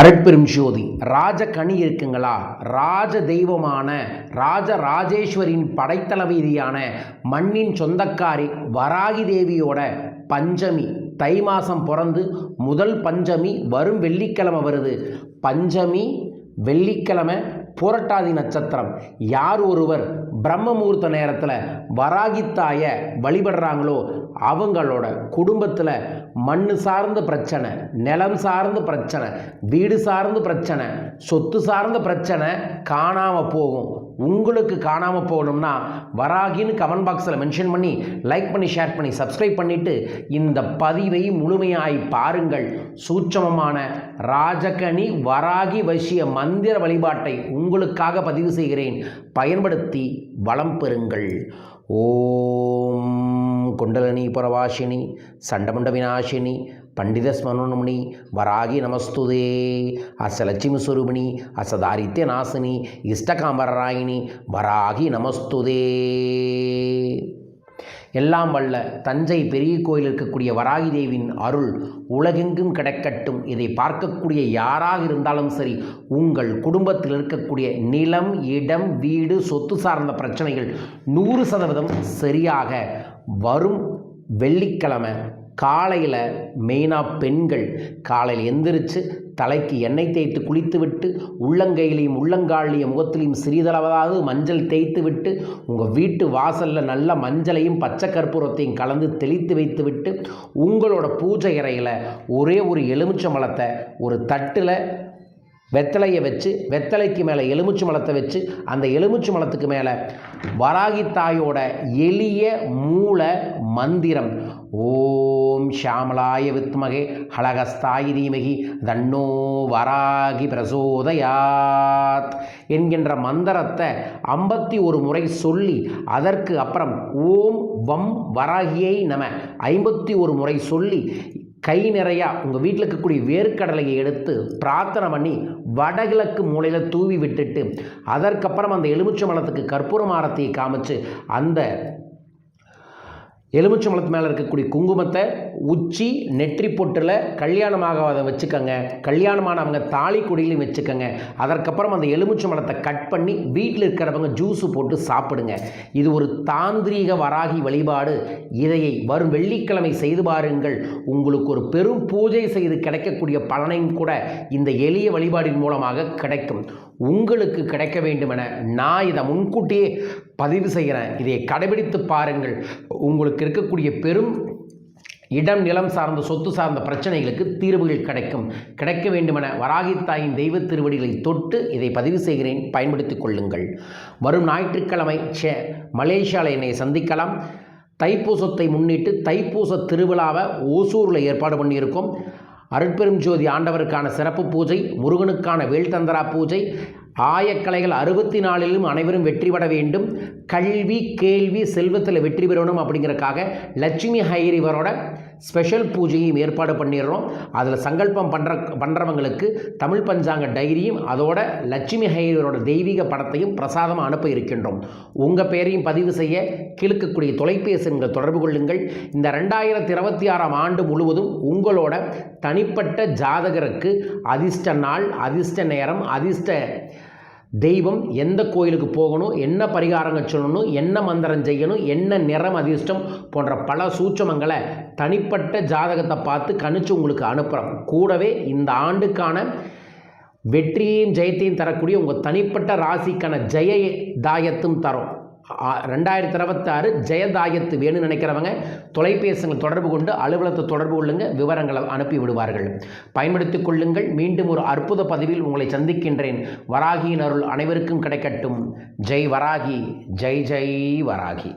அரட்பெரும் ஜோதி ராஜ கனி இருக்குங்களா? ராஜ தெய்வமான ராஜ ராஜேஸ்வரின் படைத்தளபதியான மண்ணின் சொந்தக்காரி வராகி தேவியோட பஞ்சமி. தை மாதம் பிறந்து முதல் பஞ்சமி வரும் வெள்ளிக்கிழமை வருது. பஞ்சமி வெள்ளிக்கிழமை புரட்டாதி நட்சத்திரம். யார் ஒருவர் பிரம்ம முகூர்த்த நேரத்தில் வராகித்தாய வழிபடுறாங்களோ அவங்களோட குடும்பத்தில் மண் சார்ந்த பிரச்சனை நிலம் சார்ந்த பிரச்சனை வீடு சார்ந்த பிரச்சனை சொத்து சார்ந்த பிரச்சனை காணாமல் போகும். உங்களுக்கு காணாமல் போகணும்னா வராகின்னு கமெண்ட் பாக்ஸில் மென்ஷன் பண்ணி லைக் பண்ணி ஷேர் பண்ணி சப்ஸ்கிரைப் பண்ணிவிட்டு இந்த பதிவை முழுமையாய் பாருங்கள். சூட்சமமான ராஜகனி வராகி வசிய மந்திர வழிபாட்டை உங்களுக்காக பதிவு செய்கிறேன். பயன்படுத்தி வளம் பெறுங்கள். ஓம் குண்டலினி புறவாசினி சண்டமண்ட விநாசினி பண்டித ஸ்மரணமுனி வராகி நமஸ்துதே. அசலட்சுமி சுரூபிணி அசதாரித்ய நாசினி இஷ்டகாமராயினி வராகி நமஸ்துதே. எல்லாம் வல்ல தஞ்சை பெரிய கோயில் இருக்கக்கூடிய வராகி தேவியின் அருள் உலகெங்கும் கிடைக்கட்டும். இதை பார்க்கக்கூடிய யாராக இருந்தாலும் சரி உங்கள் குடும்பத்தில் இருக்கக்கூடிய நிலம் இடம் வீடு சொத்து சார்ந்த பிரச்சனைகள் நூறு சதவீதம் சரியாக வரும் வெள்ளிக்கிழமை காலையில் மெயினாக பெண்கள் காலையில் எந்திரிச்சு தலைக்கு எண்ணெய் தேய்த்து குளித்து விட்டு உள்ளங்கையிலையும் உள்ளங்காலையும் முகத்திலையும் சிறிதளவாவது மஞ்சள் தேய்த்து விட்டு உங்கள் வீட்டு வாசலில் நல்ல மஞ்சளையும் பச்சை கற்பூரத்தையும் கலந்து தெளித்து வைத்து விட்டு உங்களோட பூஜை இறையில் ஒரே ஒரு எலுமிச்சை மலத்தை ஒரு தட்டில் வெத்தலையை வச்சு வெத்தலைக்கு மேலே எலுமிச்சு மலத்தை வச்சு அந்த எலுமிச்சு மலத்துக்கு மேலே வராகி தாயோட எளிய மூல மந்திரம். ஓ ஓம் ஷாமலாய வித்மகே ஹலகஸ்தாயி தீமகி தன்னோ வராகி பிரசோதயாத் என்கின்ற மந்திரத்தை ஐம்பத்தி ஒரு முறை சொல்லி அதற்கு அப்புறம் ஓம் வம் வராகியை நம ஐம்பத்தி ஒரு முறை சொல்லி கை நிறையா உங்கள் வீட்டில் இருக்கக்கூடிய வேர்க்கடலையை எடுத்து பிரார்த்தனை பண்ணி வடகிழக்கு மூலையில் தூவி விட்டுட்டு அதற்கப்புறம் அந்த எலுமிச்சை மலத்துக்கு கற்பூர மாரத்தையை காமிச்சு அந்த எலுமிச்சை மலத்து மேலே இருக்கக்கூடிய குங்குமத்தை உச்சி நெற்றி பொட்டில் கல்யாணமாக அதை வச்சுக்கோங்க. கல்யாணமானவங்க தாலி கொடியிலையும் வச்சுக்கோங்க. அதற்கப்புறம் அந்த எலுமிச்சை மலத்தை கட் பண்ணி வீட்டில் இருக்கிறவங்க ஜூஸு போட்டு சாப்பிடுங்க. இது ஒரு தாந்திரீக வராகி வழிபாடு. இதையை வரும் வெள்ளிக்கிழமை செய்து பாருங்கள். உங்களுக்கு ஒரு பெரும் பூஜை செய்து கிடைக்கக்கூடிய பலனையும் கூட இந்த எளிய வழிபாடின் மூலமாக கிடைக்கும். உங்களுக்கு கிடைக்க வேண்டுமென நான் இதை முன்கூட்டியே பதிவு செய்கிறேன். இதை கடைபிடித்து பாருங்கள். உங்களுக்கு இருக்கக்கூடிய பெரும் இடம் நிலம் சார்ந்த சொத்து சார்ந்த பிரச்சனைகளுக்கு தீர்வுகள் கிடைக்கும். கிடைக்க வேண்டுமென வராகித்தாயின் தெய்வ திருவடிகளை தொட்டு இதை பதிவு செய்கிறேன். பயன்படுத்திக் கொள்ளுங்கள். வரும் ஞாயிற்றுக்கிழமை சே மலேசியாவில் என்னை சந்திக்கலாம். தைப்பூசத்தை முன்னிட்டு தைப்பூச திருவிழாவை ஓசூரில் ஏற்பாடு பண்ணியிருக்கோம். அருட்பெரும் ஜோதி ஆண்டவருக்கான சிறப்பு பூஜை முருகனுக்கான வேல்தந்தரா பூஜை ஆயக்கலைகள் அறுபத்தி நாலிலும் அனைவரும் வெற்றி பெற வேண்டும். கல்வி கேள்வி செல்வத்தில் வெற்றி பெறணும் அப்படிங்கிறக்காக லட்சுமி ஹைரிவரோட ஸ்பெஷல் பூஜையும் ஏற்பாடு பண்ணிடுறோம். அதில் சங்கல்பம் பண்ணுற பண்ணுறவங்களுக்கு தமிழ் பஞ்சாங்க டைரியும் அதோட லட்சுமி ஹைரிவரோட தெய்வீக படத்தையும் பிரசாதமாக அனுப்ப இருக்கின்றோம். உங்கள் பேரையும் பதிவு செய்ய கிழக்கக்கூடிய தொலைபேசி எண்கள் தொடர்பு கொள்ளுங்கள். இந்த ரெண்டாயிரத்தி இருபத்தி ஆறாம் ஆண்டு முழுவதும் உங்களோட தனிப்பட்ட ஜாதகருக்கு அதிர்ஷ்ட நாள் அதிர்ஷ்ட நேரம் அதிர்ஷ்ட தெய்வம் எந்த கோயிலுக்கு போகணும் என்ன பரிகாரங்கள் சொல்லணும் என்ன மந்திரம் செய்யணும் என்ன நிறம் அதிர்ஷ்டம் போன்ற பல சூட்சமங்களை தனிப்பட்ட ஜாதகத்தை பார்த்து கணிச்சு உங்களுக்கு அனுப்புகிறோம் கூடவே இந்த ஆண்டுக்கான வெற்றியையும் ஜெயத்தையும் தரக்கூடிய உங்கள் தனிப்பட்ட ராசிக்கான ஜெய தாயத்தும் தரும். ரெண்டாயிரத்தி இருபத்தாறு ஜெயதாயத்து வேணும்னு நினைக்கிறவங்க தொலைபேசிகள் தொடர்பு கொண்டு அலுவலகத்தை தொடர்பு கொள்ளுங்க விவரங்களை அனுப்பி விடுவார்கள். பயன்படுத்திக் கொள்ளுங்கள். மீண்டும் ஒரு அற்புத பதிவில் உங்களை சந்திக்கின்றேன். வராகியின் அருள் அனைவருக்கும் கிடைக்கட்டும். ஜெய் வராகி. ஜெய் ஜெய் வராகி.